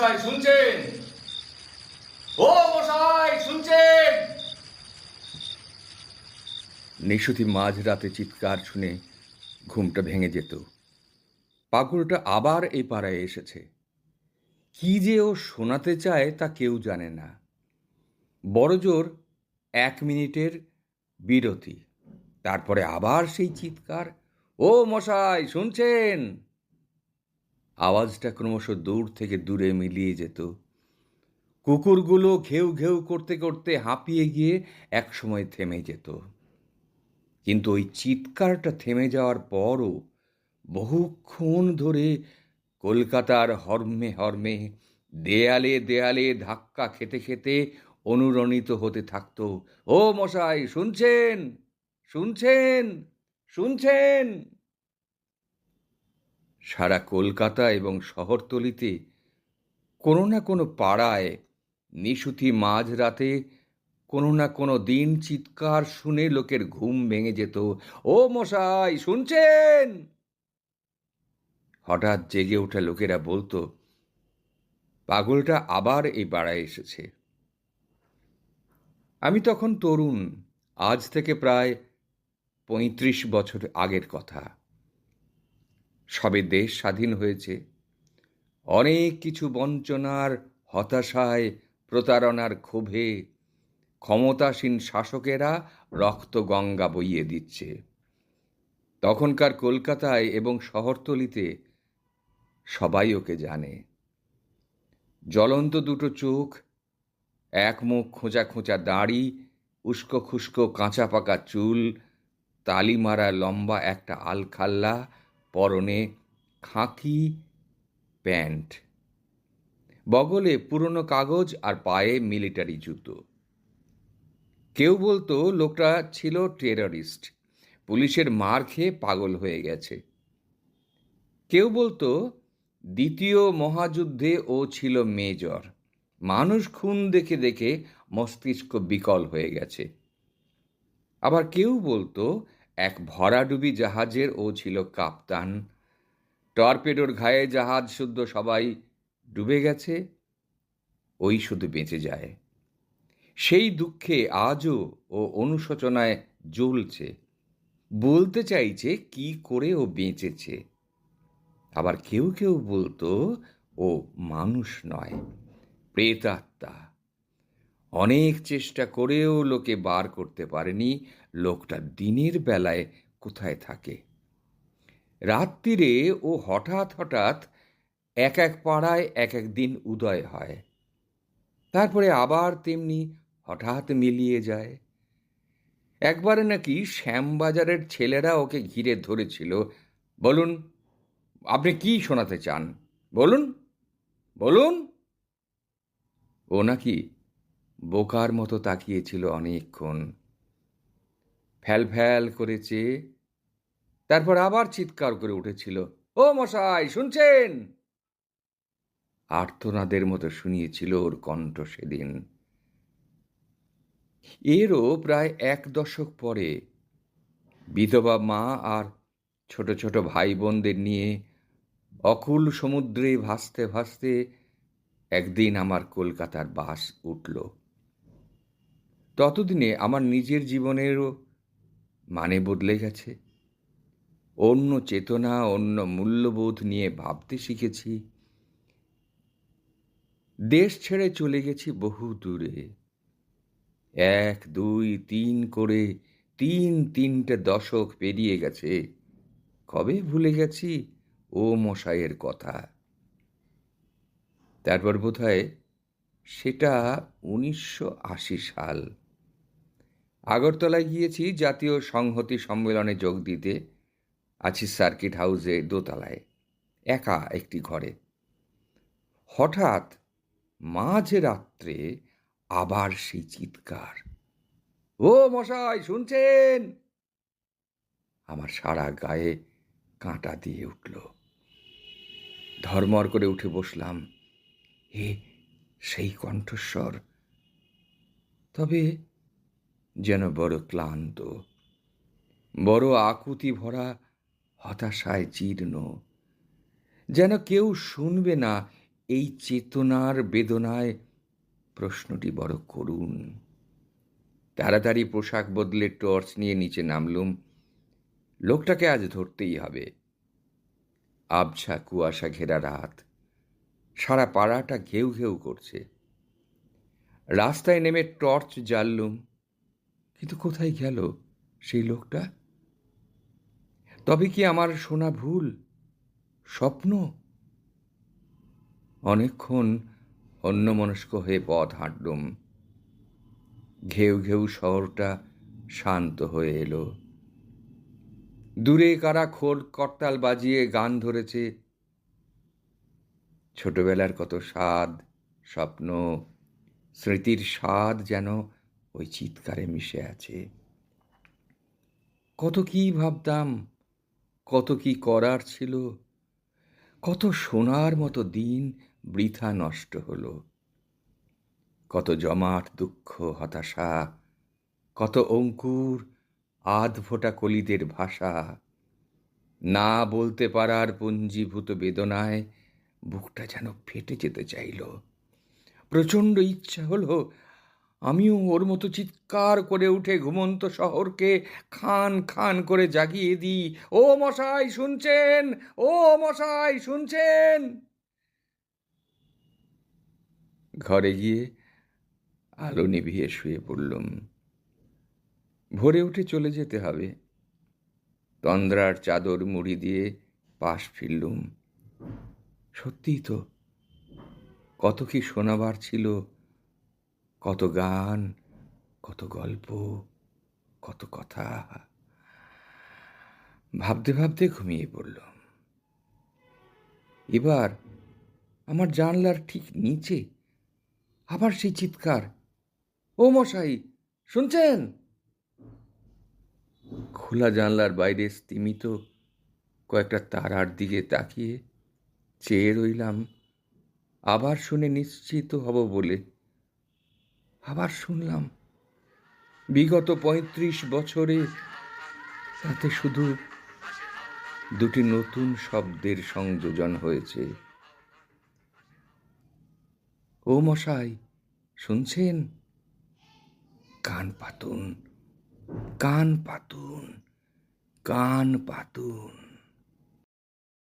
মশাই শুনছেন? ও মশাই শুনছেন? নিশুতি মাঝরাতে চিৎকার শুনে ঘুমটা ভেঙে যেত। পাগলটা আবার এই পাড়ায় এসেছে। কি যে ও শোনাতে চায় তা কেউ জানে না। বড়জোর এক মিনিটের বিরতি, তারপরে আবার সেই চিৎকার। ও মশাই শুনছেন? আওয়াজটা ক্রমশ দূর থেকে দূরে মিলিয়ে যেত। কুকুরগুলো ঘেউ ঘেউ করতে করতে হাঁপিয়ে গিয়ে একসময় থেমে যেত। কিন্তু ওই চিৎকারটা থেমে যাওয়ার পরও বহুক্ষণ ধরে কলকাতার হর্মে হর্মে, দেয়ালে দেয়ালে ধাক্কা খেতে খেতে অনুরণিত হতে থাকতো। ও মশাই, শুনছেন? শুনছেন? শুনছেন? সারা কলকাতা এবং শহরতলিতে কোনো না কোনো পাড়ায় নিশুতি মাঝরাতে কোনো না কোনো দিন চিৎকার শুনে লোকের ঘুম ভেঙে যেত। ও মশাই, শুনছেন? হঠাৎ জেগে ওঠা লোকেরা বলতো, পাগলটা আবার এই পাড়ায় এসেছে। আমি তখন তরুণ, আজ থেকে প্রায় পঁয়ত্রিশ বছর আগের কথা। সবে দেশ স্বাধীন হয়েছে। অনেক কিছু বঞ্চনার হতাশায় প্রতারণার ক্ষোভে ক্ষমতাসীন শাসকেরা রক্ত গঙ্গা বইয়ে দিচ্ছে। তখনকার কলকাতায় এবং শহরতলিতে সবাই ওকে জানে। জ্বলন্ত দুটো চোখ, এক মুখ খোঁচা খোঁচা দাড়ি, উস্কো খুস্কো কাঁচা পাকা চুল, তালি মারা লম্বা একটা আলখাল্লা পরনে খাকি প্যান্ট। বগলে পুরনো কাগজ আর পায়ে মিলিটারি জুতো। কেউ বলতো, লোকটা ছিল টেররিস্ট। পুলিশের মার খেয়ে পাগল হয়ে গেছে। কেউ বলতো, দ্বিতীয় মহাযুদ্ধে ও ছিল মেজর। মানুষ খুন দেখে দেখে মস্তিষ্ক বিকল হয়ে গেছে। আবার কেউ বলতো এক ভরাডুবি জাহাজের ও ছিল কাপ্তান। টর্পেডোর ঘায়ে জাহাজ শুদ্ধ সবাই ডুবে গেছে, ওই শুধু বেঁচে যায়। সেই দুঃখে আজও ও অনুশোচনায় জ্বলছে। বলতে চাইছে, কি করে ও বেঁচেছে? আবার কেউ কেউ বলতো, ও মানুষ নয়, প্রেতাত্মা। অনেক চেষ্টা করেও লোকে বার করতে পারেনি, লোকটা দিনের বেলায় কোথায় থাকে? রাত্রিরে ও হঠাৎ হঠাৎ এক এক পাড়ায় এক এক দিন উদয় হয়। তারপরে আবার তেমনি হঠাৎ মিলিয়ে যায়। একবারে নাকি শ্যামবাজারের ছেলেরা ওকে ঘিরে ধরেছিল। বলুন, আপনি কি শোনাতে চান? বলুন বলুন। ও নাকি বোকার মতো তাকিয়েছিল অনেকক্ষণ। ফ্যাল ফ্যাল করেছে তারপর আবার চিৎকার করে উঠেছিল, ও মশাই, শুনছেন? আর্তনাদের মতো শুনিয়েছিল ওর কণ্ঠ সেদিন। এরও প্রায় এক দশক পরে বিধবা মা আর ছোট ছোট ভাই বোনদের নিয়ে অকুল সমুদ্রে ভাসতে ভাসতে একদিন আমার কলকাতার বাস উঠল। ততদিনে আমার নিজের জীবনেরও মানে বদলে গেছে। অন্য চেতনা, অন্য মূল্যবোধ নিয়ে ভাবতে শিখেছি। দেশ ছেড়ে চলে গেছি বহু দূরে। এক, দুই, তিন করে তিন, তিনটে দশক পেরিয়ে গেছে। কবে ভুলে গেছি? ও মশাইয়ের কথা। তারপর বোধহয় সেটা উনিশশো আশি সাল। আগরতলায় গিয়েছি, জাতীয় সংহতি সম্মেলনে যোগ দিতে। আছি সার্কিট হাউসে দোতলায়, একা একটি ঘরে। হঠাৎ মাঝ রাত্রে আবার সেই চিৎকার। ও মশাই, শুনছেন? আমার সারা গায়ে কাঁটা দিয়ে উঠল। ধর্মর করে উঠে বসলাম। হে সেই কণ্ঠস্বর। তবে যেন বড় ক্লান্ত, বড় আকুতি ভরা, হতাশায় জীর্ণ। যেন কেউ শুনবে না এই চেতনার বেদনায়, প্রশ্নটি বড় করুণ। তাড়াতাড়ি পোশাক বদলে টর্চ নিয়ে নিচে নামলুম। লোকটাকে আজ ধরতেই হবে। আবছা কুয়াশা ঘেরা রাত। সারা পাড়াটা ঘেউ ঘেউ করছে। রাস্তায় নেমে টর্চ জ্বাললুম। কিন্তু কোথায় গেল সেই লোকটা? তবে কি আমার শোনা ভুল? স্বপ্ন? অনেকক্ষণ অন্যমনস্ক হয়ে পথ হাঁটলুম। ঘেউ ঘেউ শহরটা শান্ত হয়ে এলো। দূরে কারা খোল করতাল বাজিয়ে গান ধরেছে। ছোটবেলার কত স্বাদ, স্বপ্ন, স্মৃতির স্বাদ যেন ওই চিৎকারে মিশে আছে। কত কি ভাবতাম, কত কি করার ছিল, কত সোনার মতো দিন বৃথা নষ্ট হলো। কত জমাট দুঃখ, হতাশা, কত অঙ্কুর আধ ফোটা কলিদের ভাষা, না বলতে পারার পুঞ্জীভূত বেদনায় বুকটা যেন ফেটে যেতে চাইল। প্রচণ্ড ইচ্ছা হলো আমিও ওর মতো চিৎকার করে উঠে ঘুমন্ত শহরকে খান খান করে জাগিয়ে দিই। ও মশাই, শুনছেন? ও মশাই, শুনছেন? ঘরে গিয়ে আলো নিভিয়ে শুয়ে পড়লুম। ভোরে উঠে চলে যেতে হবে। তন্দ্রার চাদর মুড়ি দিয়ে পাশ ফিরলুম। সত্যিই তো কত কি শোনাবার ছিল। কত গান, কত গল্প, কত কথা। ভাবতে ভাবতে ঘুমিয়ে পড়ল এবার আমার জানলার ঠিক নিচে আবার সেই চিৎকার, ও মশাই, শুনছেন? খোলা জানলার বাইরে স্তিমিত কয়েকটা তারার দিকে তাকিয়ে চেয়ে রইলাম, আবার শুনে নিশ্চিত হব বলে আবার শুনলাম, বিগত পঁয়ত্রিশ বছরে তাতে শুধু দুটি নতুন শব্দের সংযোজন হয়েছে। ও মশাই, শুনছেন? কান পাতুন কান পাতুন কান পাতুন।